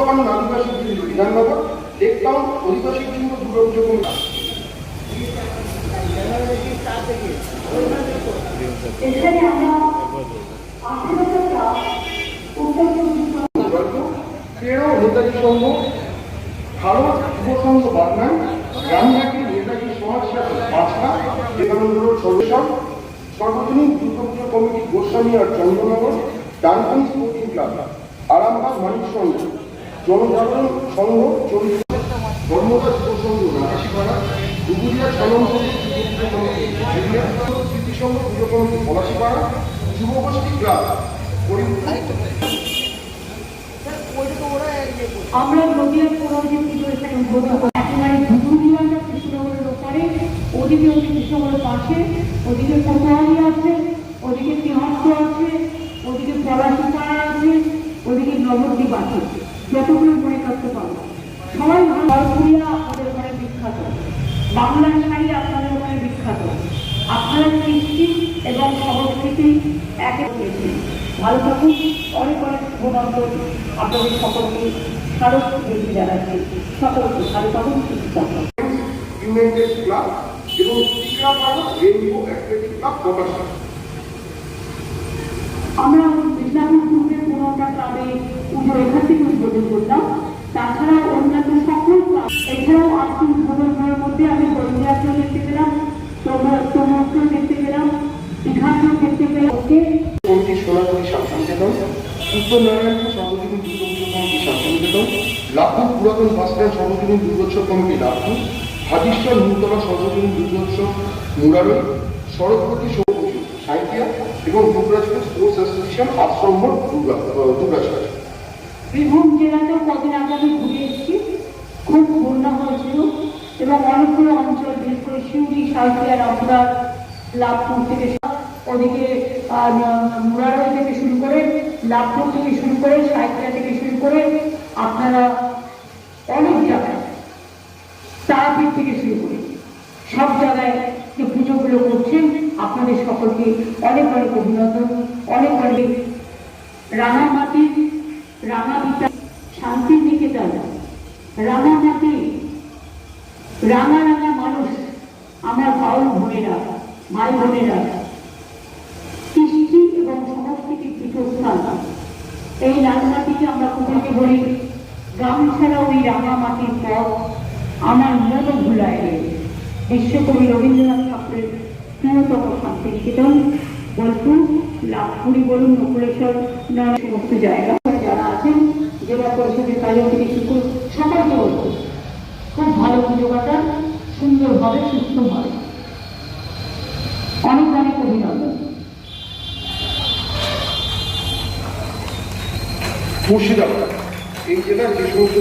সুন্দরকানন আদিবাসী বিধাননগর লেকটাউন অধিবাসী কেন্দ্র দুর্গাপুজো কমিটি। এখানে সমাজ সাথে বাসনা বিধানন্দ সদস্য সর্বজনীন দুর্গাপুজো কমিটি গোস্বামী আর চন্দ্রনগর ডানপন্থী ক্লাব আরামবাগ মানুষ সংঘ জনজাগরণ সংঘ চল্লিশ ধর্মদাস সংঘ নাকাশিপাড়া সলঙ্গ স্মৃতি সংঘ পুজো কমিটি পলাশিপাড়া যুবগোষ্ঠী ক্লাব আমরা নদীয়া পৌর যে পুজো এখানে উদ্বোধন করি একেবারে ধুধুরিয়াটা কৃষ্ণনগরের ওপারে, ওদিকে হচ্ছে কৃষ্ণনগরের পাশে, ওদিকে কোতোয়ালি আছে, ওদিকে তিহস্ত আছে, ওদিকে পলাশিপাড়া আছে, ওদিকে নবদ্বীপ আছে। যতগুলো মনে করতে পারব সবাই ভারতীয়া আপনাদের ওখানে বিখ্যাত। বাংলা শাড়ি আপনাদের ওখানে বিখ্যাত। আপনারা কৃষ্টি এবং সংস্কৃতি একে ভালো থাকুন। অনেক অনেক শুভকামনা আপনাদের সকলকে। স্মারক বেশি জানাচ্ছি। সকলকে ভালো থাকুন সুস্থ থাকুন। ইউনাইটেড ক্লাব এবং অ্যাথলেটিক ক্লাব আমরা মিদনাপুর গ্রুপের পুরোটা ক্লাবে পুজো এখান থেকে উদ্বোধন করলাম তাছাড়া অন্যান্য সকল ক্লাব এছাড়াও উদ্বোধনের মধ্যে আমি বন্ধুরাকেও দেখতে পেলাম তোমরা দেখতে পেলাম দীঘাকেও দেখতে পেলাম। ওকে। কমিটি সোনাগুড়ি শান্তিনিকেতন উত্তর নারায়ণপুর সর্বজনীন দুর্গোৎসব কমিটি শান্তিনিকেতন লাভপুর পুরাতন বাসস্ট্যান্ড সর্বজনীন দুর্গোৎসব কমিটি লাভপুর হাজিশ্বর নিমতলা সর্বজনীন দুর্গোৎসব মুরারই সড়কপতি সৌপুজো সাঁইকিয়া এবং দুবরাজপুর স্পোর্টস অ্যাসোসিয়েশন আশ্রম দুর্গা দুর্গাচড়া বীরভূম জেলাতেও কদিন আগে আমি ঘুরে এসেছি। খুব বন্যা হয়েছিল এবং অনেকগুলো অঞ্চল বিশেষ করে শিউরি সাঁইথিয়া লাভপুর থেকে ওদিকে মুরারই থেকে শুরু করে লাভপুর থেকে শুরু করে সাঁইথিয়া থেকে শুরু করে আপনারা অনেক জায়গায় তারাপীঠ থেকে শুরু করে সব জায়গায় যে পুজোগুলো করছেন, আপনাদের সকলকে অনেক অনেক অভিনন্দন, অনেক অনেক রাঙামাটি রাঙাবিতা শান্তি নিকেতন রাঙামাটি রাঙা রাঙা মানুষ আমার বাউল বোনেরা ভাই বোনেরা কৃষ্টি এবং সংস্কৃতির পীঠস্থান। এই রাঙামাটিকে আমরা গ্রাম এই রাঙামাটির পথ আমার মনও ভুলায় বিশ্বকবি রবীন্দ্রনাথ ঠাকুরের প্রিয়তম লাভপুরি বলুন নকুলেশ্বর নানা সমস্ত জায়গা। যারা আছেন, জেলা পরিষদের করে সবাইকে খুব ভালো পুজো কাটান, সুন্দরভাবে, সুস্থভাবে অনেক অনেক অভিনন্দন মুর্শিদাবাদ। এই জেলার যে সমস্ত